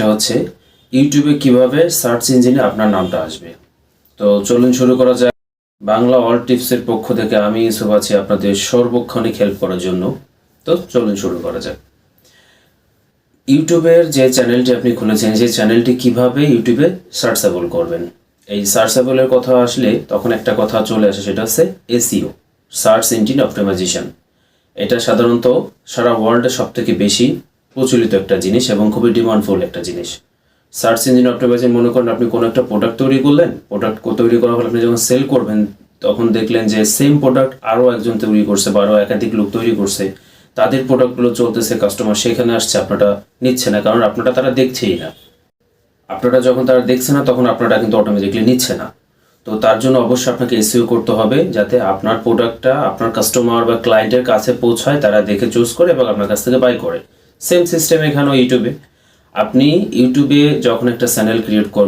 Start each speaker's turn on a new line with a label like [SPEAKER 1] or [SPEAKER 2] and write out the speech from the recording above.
[SPEAKER 1] হচ্ছে ইউটিউবে কীভাবে সার্চ ইঞ্জিনে আপনার নামটা আসবে। তো চলুন শুরু করা যাক। বাংলা অল টিপসের পক্ষ থেকে আমি ইউসুফ আছি আপনাদের সর্বক্ষণিক হেল্প করার জন্য। তো চলুন শুরু করা যাক। ইউটিউবের যে চ্যানেলটি আপনি খুলেছেন, সেই চ্যানেলটি কীভাবে ইউটিউবে সার্চেবল করবেন? এই সার্চেবলের কথা আসলে তখন একটা কথা চলে আসে, সেটা হচ্ছে এসিও সার্চ ইঞ্জিন অপটিমাইজেশন এটা সাধারণত সারা ওয়ার্ল্ডে সব থেকে বেশি প্রচলিত একটা জিনিস এবং খুবই ডিমান্ডফুল একটা জিনিস। সার্চ ইঞ্জিন অপটিমাইজেশন মনে করেন আপনি কোনো একটা প্রোডাক্ট তৈরি করলেন প্রোডাক্ট তৈরি করার ফলে আপনি যখন সেল করবেন, তখন দেখলেন যে সেম প্রোডাক্ট আরও একজন তৈরি করছে বা আরও একাধিক লোক তৈরি করছে। তাদের প্রোডাক্টগুলো চলতেছে কাস্টমার সেখানে আসছে, আপনারা নিচ্ছে না, কারণ আপনারা তারা দেখছেই না। আপনারা যখন তারা দেখছে না, তখন আপনারা কিন্তু অটোমেটিকলি নিচ্ছে না। তো তার জন্য অবশ্যই আপনাকে এসইও করতে হবে, যাতে আপনার প্রোডাক্টটা আপনার কাস্টমার বা ক্লায়েন্টের কাছে পৌঁছায়, তারা দেখে চুজ করে এবং আপনার কাছ থেকে বাই করে। সেম সিস্টেম এখানেও ইউটিউবে আপনি ইউটিউবে যখন একটা চ্যানেল ক্রিয়েট করবেন